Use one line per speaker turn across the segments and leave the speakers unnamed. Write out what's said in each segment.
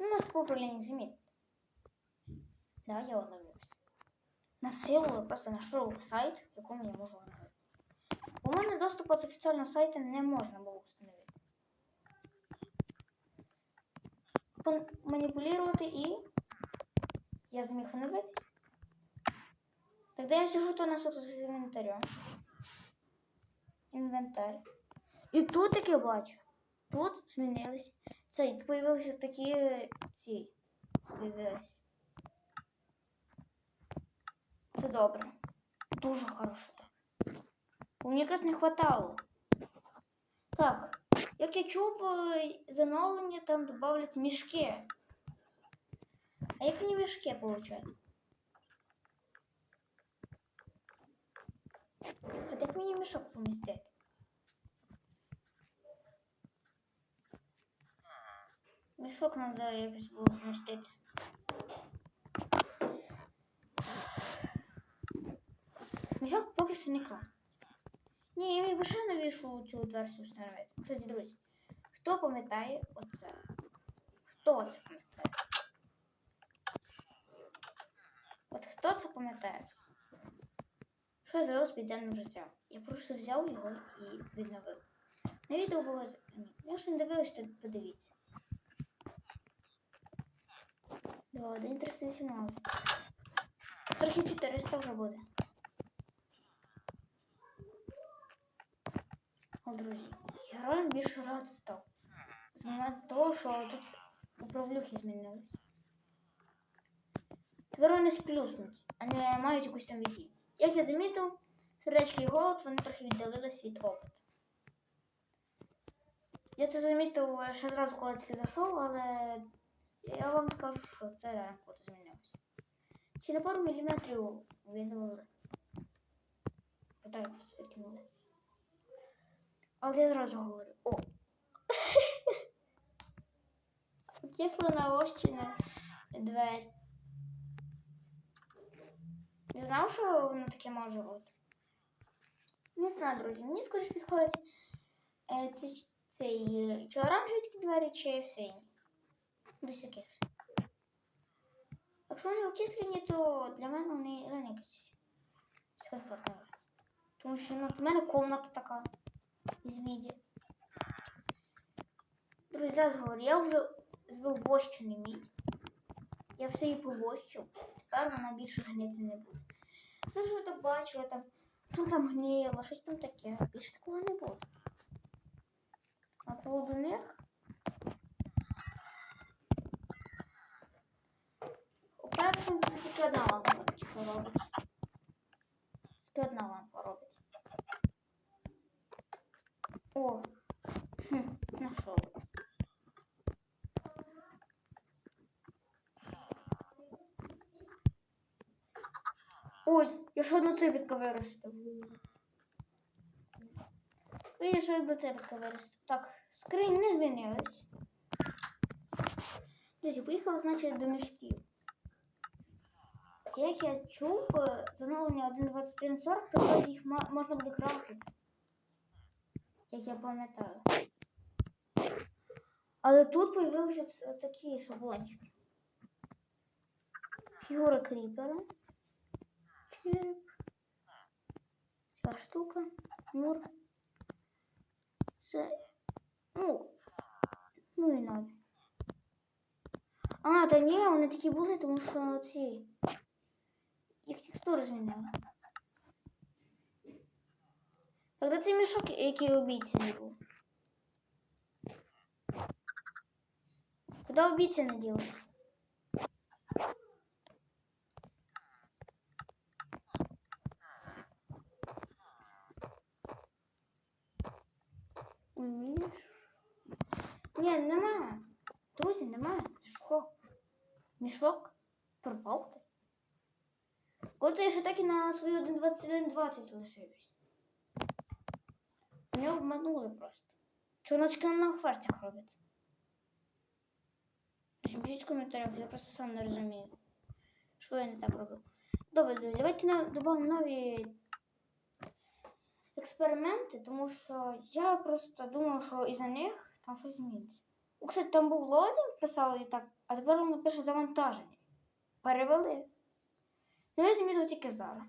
Ну, може, по управлінню змін. Да, я оновлюсь. На силу я просто знайшов сайт, в якому я можу оновитися. У мене доступу з офіційного сайту не можна було встановити. Маніпулювати і я зміг оновитись. Так я сижу то у нас тут з інвентарем. Інвентар. І тут таке бачу. Тут змінились. Цей появилися такі ці. Появились. Це добре. Дуже хорошо так. Бо мені якраз не хватало. Так, як я чув, е, з оновлення там додавляться мішки. А як мені мішки получать? А як мені мішок помістити? Мішок треба якось було помістити. Мішок поки що не клас. Ні, я міг би ще новішу цю версію встановити. Кстати, друзі, хто пам'ятає оце? Хто це пам'ятає? От хто це пам'ятає? Що я зробив з підземним життям? Я просто взяв його і відновив. На відео було. Якщо не дивились, то подивіться. 1, 317. Трохи 400 вже буде. О, друзі, реально більше рад став. З моменту того, що тут управлюхи змінились. Тепер вони сплюснуть, а не мають якусь там відмінність. Як я замітив, сердечки і голод вони трохи віддалились від опиту. Я це замітив ще зразу, коли тільки зайшов, але я вам скажу, що це реально круто змінилося. Чи на пару міліметрів. Отак ось викинули. Але я зразу говорю. О! Кисло наощене двері. Не знав, що воно таке може бути. Не знаю, друзі. Мені скоріше підходить е, цей е, чи оранжеві двері, чи сині. Десь окислі. Якщо вони окислені, то для мене вони реально комфортні. Тому що ну, в мене комната така із міді. Друзі, зараз говорю, я вже збив вощений мідь. Я все її повощив. Тепер вона більше гнити не буде. Ну, що так бачили, там, що там гнило, щось там таке. Більше такого не буде. А поводу них. Першому тільки одна лампа робить. Тільки одна лампа робить. О, хм, нашел. Ой, я ще одну цибітку виростив. Ой, я ще одну цибітку виростив. Так, скрині не змінились. Друзі, поїхали, значить, до мішків. Як я чув, е, з оновлення 1.21.40, то їх можна буде красити. Як я пам'ятаю. Але тут появилися такі шаблончики. Фігура кріпера. Череп. Ця штука. Мур. Це. Ну. Ну і надо. А, та ні, вони такі були, тому що ці. Їх текстури змінили. Тогда це мішок, який обіцяний був. Куди обіцяне ділося? Міш... Ні, немає. Друзі, немає. Мішок. Мішок пропав От я ще так і на свою 1.21.20 залишився. Мене обманули просто. Чого наче на хвартях робить? Пишіть в коментарях, я просто сам не розумію, що я не так робив. Добре, друзі, давайте додамо нові експерименти, тому що я просто думав, що із-за них там щось зміниться. О, Кстати, там був лодінг, писало і так, а тепер воно пише завантаження. Перевели. Ну, я замітив тільки зараз.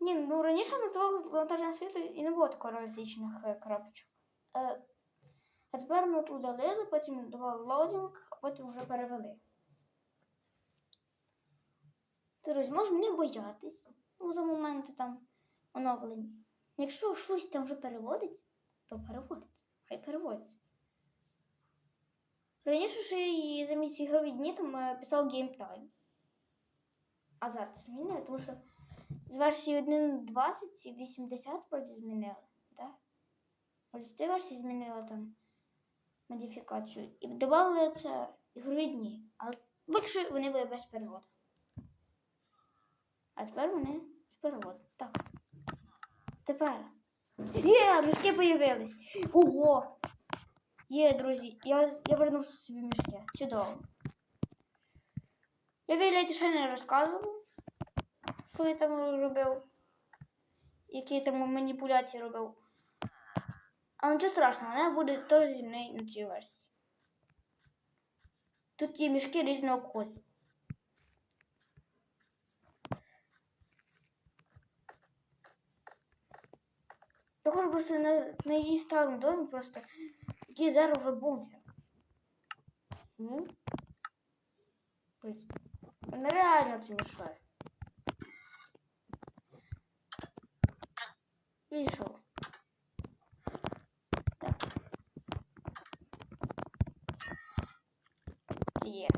Ні, ну раніше називали завантаження світу і не було такого розлічних е, крапочок. Е, а тепер ну, тут удалили, потім давали лодінг, а потім вже перевели. Друзі, можемо не боятись ну, за моменти там оновлення. Якщо щось там вже переводиться, то переводиться. Хай переводиться. Раніше ще і замість ігрові дні там е, писав Time. А зараз змінили, тому що з версії 1.20 і 80 вроді змінили, так? Ось ці версії змінили там модифікацію. І додали це ігрові дні. Але що вони були без переводу. А тепер вони з переводом. Так. Тепер. Є, мішки появились. Ого! Є, друзі, я, я вернув собі мішки. Чудово. Я Віолеті ще не розказував, що я там робив. Які там маніпуляції робив. Але нічого страшного, вона буде теж зі мною на цій версії. Тут є мішки різного кольору. Я просто на, на її старому домі просто, який зараз вже бункер. Тобто, Вона реально це мішає. Вийшов. Так. Є.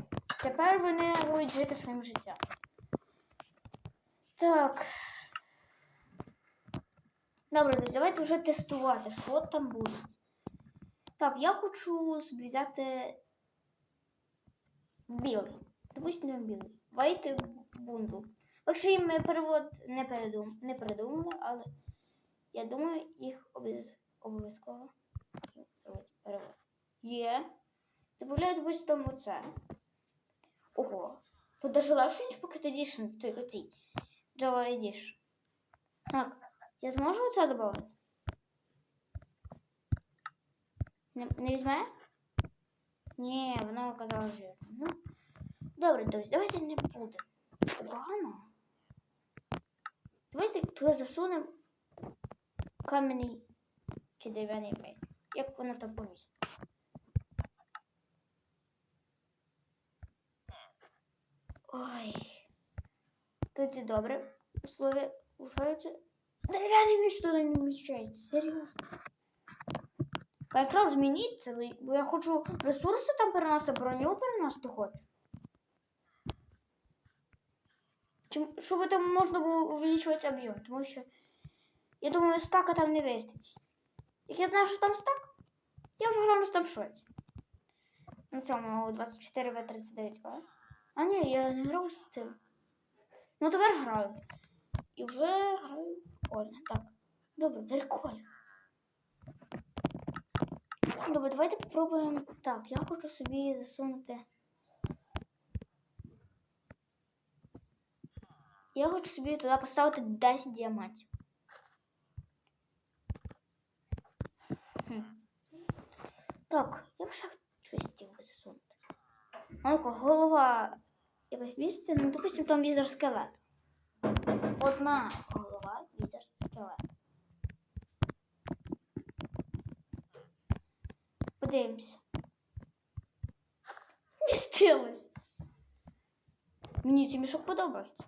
Тепер вони будуть жити своїм життям. Так. Добре, давайте вже тестувати, що там буде. Так, я хочу взяти білий. Допустимо білий. Вайти бундл. Якщо їм перевод не, передум... не передумали, але я думаю, їх обов'яз- обов'язково зробити перевод. Є. Добавляю, допустимо, оце. Ого. Тут даже легше, ніж Pocket Edition, той оцій. Java Edition. Так. Я зможу це додати? Не, не візьме? Ні, воно оказалось жирним. Ну, добре, друзі, давайте не будемо. Це погано. Давайте туди засунемо кам'яний чи дерев'яний меч. Як воно там помістить. Ой. Тоді добре. Условия ужаються. Дерев'яний меч туди не вміщається. Серйозно. Майнкрафт змініть бо я хочу ресурси там переносити, броню переносити. Чим, щоб там можна було увеличувати об'єм, тому що я думаю, стака там не вистачить. Як я знаю, що там стак, я вже грав на стамшоті. На цьому 24 в 39 а? А ні, я не грав з цим. Ну тепер граю. І вже граю прикольно. Так. Добре, прикольно. Добре, давайте попробуємо. Так, я хочу собі засунути. Я хочу собі туди поставити 10 діамантів. Хм. Так, я б ще щось хотів би засунути. А ну-ка, голова якась місце, ну, допустим, там візер скелет. Одна голова, візер скелет. Подивимось. Містилось. Мені цей мішок подобається.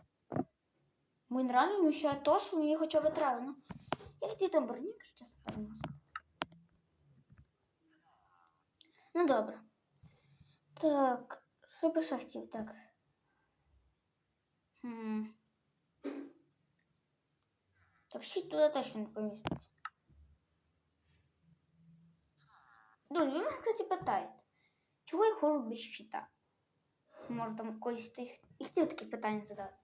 Він реально вміщає то, що мені хоча б. Ну, як ті там бронік зараз переносити. Ну добре. Так, що би ще хотів, так. Хм. Так, щит туди теж не поміститься. Друзі, мене, кстати, питаєте, чого я ходжу без щита? Може там колись ти і хотів такі питання задати.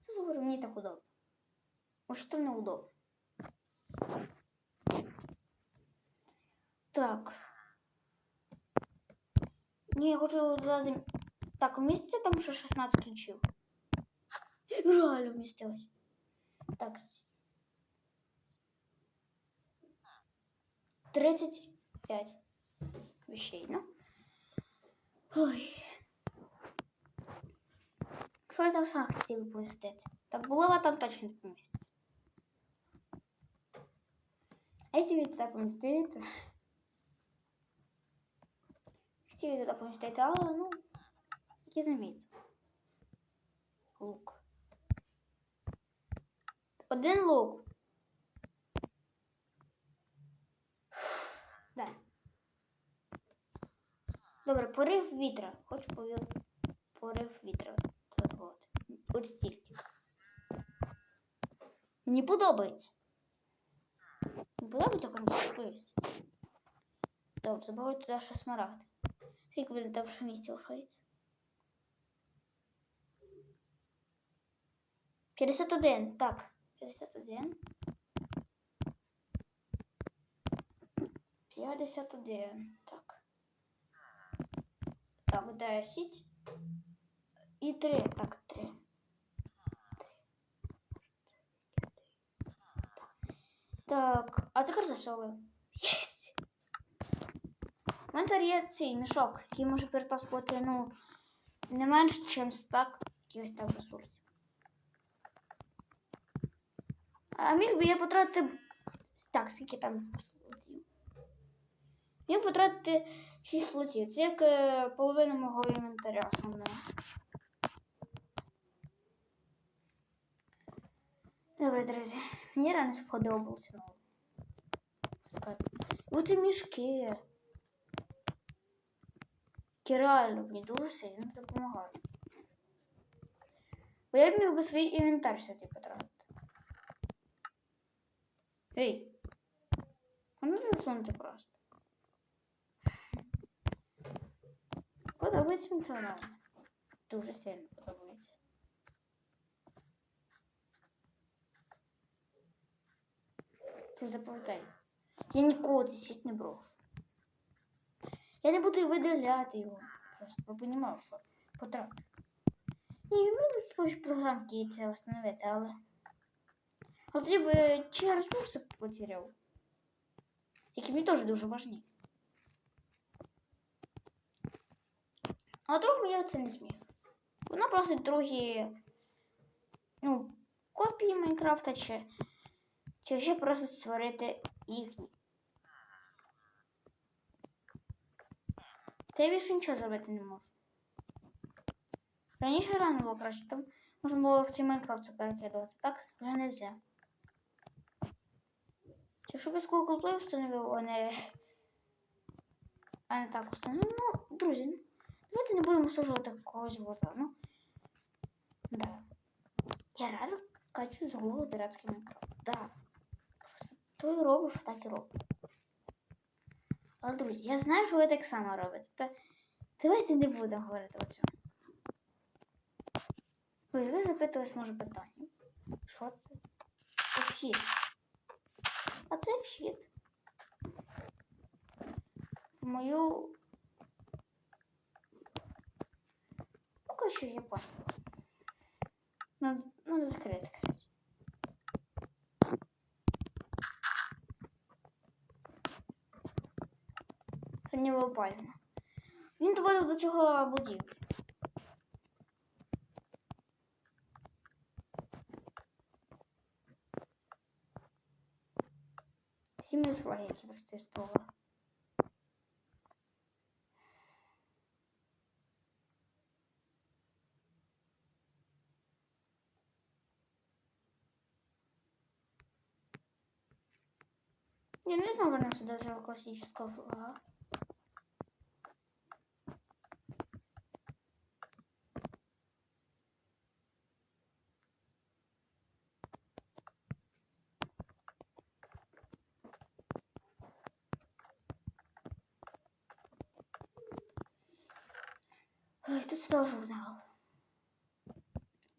Це говорю, мені так удобно. Може, то неудобно. Так. Ні, я хочу туди. Так, вміститься там ще 16 ключів. Реально вмістилось. Так. 30 Вещей, ну. Ой. Що я там шах хотів помістити? Так булава там точно не поміститься. А якщо ви туди помістити? Хотів туди помістити, але ну, які заміть. Лук. Один лук. Да. Добре, порив вітра. Хочу повів порив вітра. Ось стільки. Мені подобається. Не подобається конкурс. Добре, забавлю туди ще смарагд. Скільки буде там ще місця лишається? 51, так. 51. 51, так. Так, 10. І 3, так, 3. Так, а тепер засовуємо. Єсть! У мене тепер є цей мішок, який може перетаскувати, ну, не менш, ніж стак якихось там ресурсів. А міг би я потратити. Так, скільки там? Міг потратити 6 слотів. Це як е, половина мого інвентаря основного. Добре, друзі. Мені рано сподобався новий. Сказати. Оце мішки. Які реально мені дуже сильно допомагають. Бо я б міг би свій інвентар сюди потратити. Ей! А ну засунути просто. Подобається функціонально. Дуже сильно подобається. Просто запам'ятай. Я ніколи цей світ не брошу. Я не буду видаляти його. Просто бо понімав, що потрапив. Він мені схожі програмки це встановити, але. А тоді б чи ресурси потеряв. Які мені теж дуже важні. А друг мені це не зміг. Вона просить другі, ну, копії Майнкрафта чи, чи ще просить створити їхні. Та я більше нічого зробити не можу. Раніше рано було краще, там можна було в цей Майнкрафт перекидувати. Так вже не можна. Якщо без Google Play встановив, а не, а не так установив. Ну, друзі, давайте не будемо сужувати когось в. Ну, да. Я реально скачу з Google піратський Майнкрафт. Да. Просто то і робиш, так і робиш. Але, друзі, я знаю, що ви так само робите. Та давайте не будемо говорити о цьому. Ви, ви запитувались, може, питання. Що це? Це вхід. А це вхід. В мою. Що я понял. Надо, надо короче. Це не випалено. Він доводив до цього будівлі. Сім'ї флаги, які не знаю, вернемся до этого классического флага. Ой, тут снова журнал.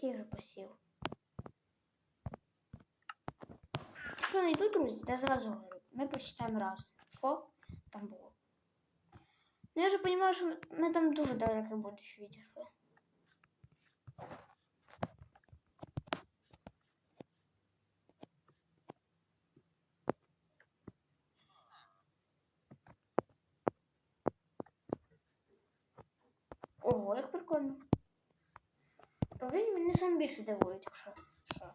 Я вже посів. Якщо не йду, друзі, я зразу говорю ми прочитаємо разом, що там було. Ну я вже розумію, що ми там дуже далеко будеш відійшли. Ого, як прикольно. Повинні мене сам більше дивують, якщо що.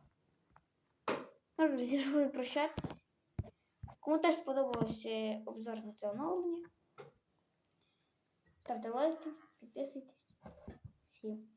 Розіжу прощатися. Кому теж сподобався обзор на це оновлення. Ставте лайки, підписуйтесь. Всім.